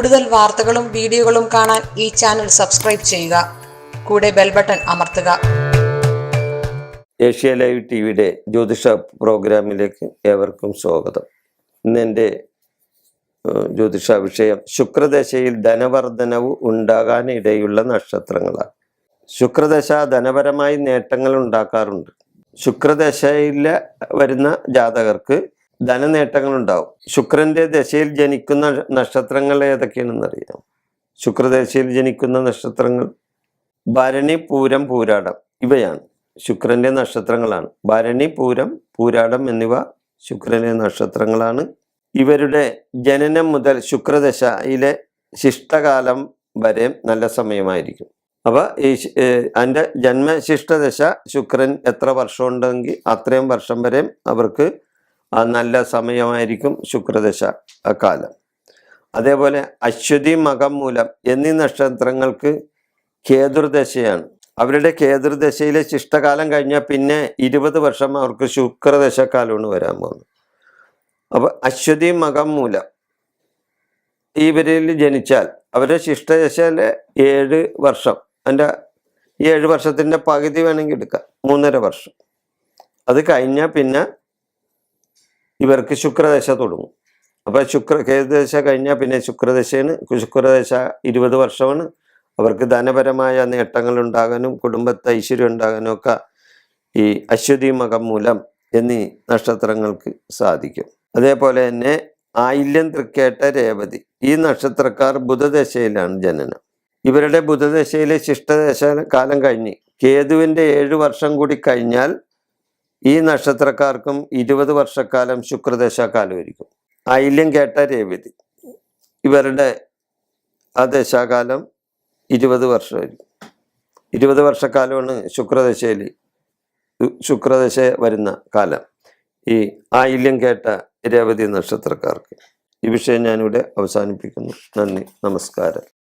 കൂടുതൽ വാർത്തകളും വീഡിയോകളും കാണാൻ ഈ ചാനൽ സബ്സ്ക്രൈബ് ചെയ്യുക. കൂടെ ബെൽ ബട്ടൺ അമർത്തുക. ഏഷ്യ ലൈവ് ടി വിയുടെ ജ്യോതിഷ പ്രോഗ്രാമിലേക്ക് ഏവർക്കും സ്വാഗതം. ഇന്ന് എന്റെ ജ്യോതിഷ വിഷയം ശുക്രദശയിൽ ധനവർദ്ധനവ് ഉണ്ടാകാനിടയുള്ള നക്ഷത്രങ്ങളാണ്. ശുക്രദശ ധനപരമായി നേട്ടങ്ങൾ ഉണ്ടാക്കാറുണ്ട്. ശുക്രദശയിൽ വരുന്ന ജാതകർക്ക് ധനനേട്ടങ്ങൾ ഉണ്ടാവും ശുക്രന്റെ ദശയിൽ ജനിക്കുന്ന നക്ഷത്രങ്ങൾ ഏതൊക്കെയാണെന്ന് അറിയാം ശുക്രദശയിൽ ജനിക്കുന്ന നക്ഷത്രങ്ങൾ ഭരണി പൂരം പൂരാടം ഇവയാണ്. ശുക്രന്റെ നക്ഷത്രങ്ങളാണ്. ഭരണി പൂരം പൂരാടം എന്നിവ ശുക്രന്റെ നക്ഷത്രങ്ങളാണ്. ഇവരുടെ ജനനം മുതൽ ശുക്രദശയിലെ ശിഷ്ടകാലം വരെ നല്ല സമയമായിരിക്കും. അപ്പൊ ഈ അതിന്റെ ജന്മശിഷ്ടദശ ശുക്രൻ എത്ര വർഷമുണ്ടെങ്കിൽ അത്രയും വർഷം വരെയും അവർക്ക് നല്ല സമയമായിരിക്കും ശുക്രദശ കാലം. അതേപോലെ അശ്വതി മകം മൂലം എന്നീ നക്ഷത്രങ്ങൾക്ക് കേതുർദശയാണ്. അവരുടെ കേതുർദശയിലെ ശിഷ്ടകാലം കഴിഞ്ഞാൽ പിന്നെ ഇരുപത് വർഷം അവർക്ക് ശുക്രദശക്കാലമാണ് വരാൻ പോകുന്നത്. അപ്പൊ അശ്വതി മകം മൂലം ഇവരിൽ ജനിച്ചാൽ അവരുടെ ശിഷ്ടദശയിലെ ഏഴ് വർഷം അതിന്റെ ഈ ഏഴ് വർഷത്തിന്റെ പകുതി വേണമെങ്കിൽ എടുക്കാം മൂന്നര വർഷം. അത് കഴിഞ്ഞാൽ പിന്നെ ഇവർക്ക് ശുക്രദശ തുടങ്ങും. അപ്പോൾ ശുക്ര കേതുദശ കഴിഞ്ഞാൽ പിന്നെ ശുക്രദശയാണ്. ശുക്രദശ ഇരുപത് വർഷമാണ്. അവർക്ക് ധനപരമായ നേട്ടങ്ങൾ ഉണ്ടാകാനും കുടുംബത്തെ ഐശ്വര്യം ഉണ്ടാകാനും ഒക്കെ ഈ അശ്വതി മകം മൂലം എന്നീ നക്ഷത്രങ്ങൾക്ക് സാധിക്കും. അതേപോലെ തന്നെ ആയില്യം തൃക്കേട്ട രേവതി. ഈ നക്ഷത്രക്കാർ ബുധദശയിലാണ് ജനനം. ഇവരുടെ ബുധദശയിലെ ശിഷ്ടദശ കാലം കഴിഞ്ഞ് കേതുവിന്റെ ഏഴു വർഷം കൂടി കഴിഞ്ഞാൽ ഈ നക്ഷത്രക്കാർക്കും ഇരുപത് വർഷക്കാലം ശുക്രദശ കാലമായിരിക്കും ആയില്യം കേട്ട രേവതി ഇവരുടെ ആ ദശാകാലം ഇരുപത് വർഷമായിരിക്കും. ഇരുപത് വർഷക്കാലമാണ് ശുക്രദശയിൽ ശുക്രദശ വരുന്ന കാലം. ഈ ആയില്യം കേട്ട രേവതി നക്ഷത്രക്കാർക്ക്. ഈ വിഷയം ഞാനിവിടെ അവസാനിപ്പിക്കുന്നു. നന്ദി നമസ്കാരം.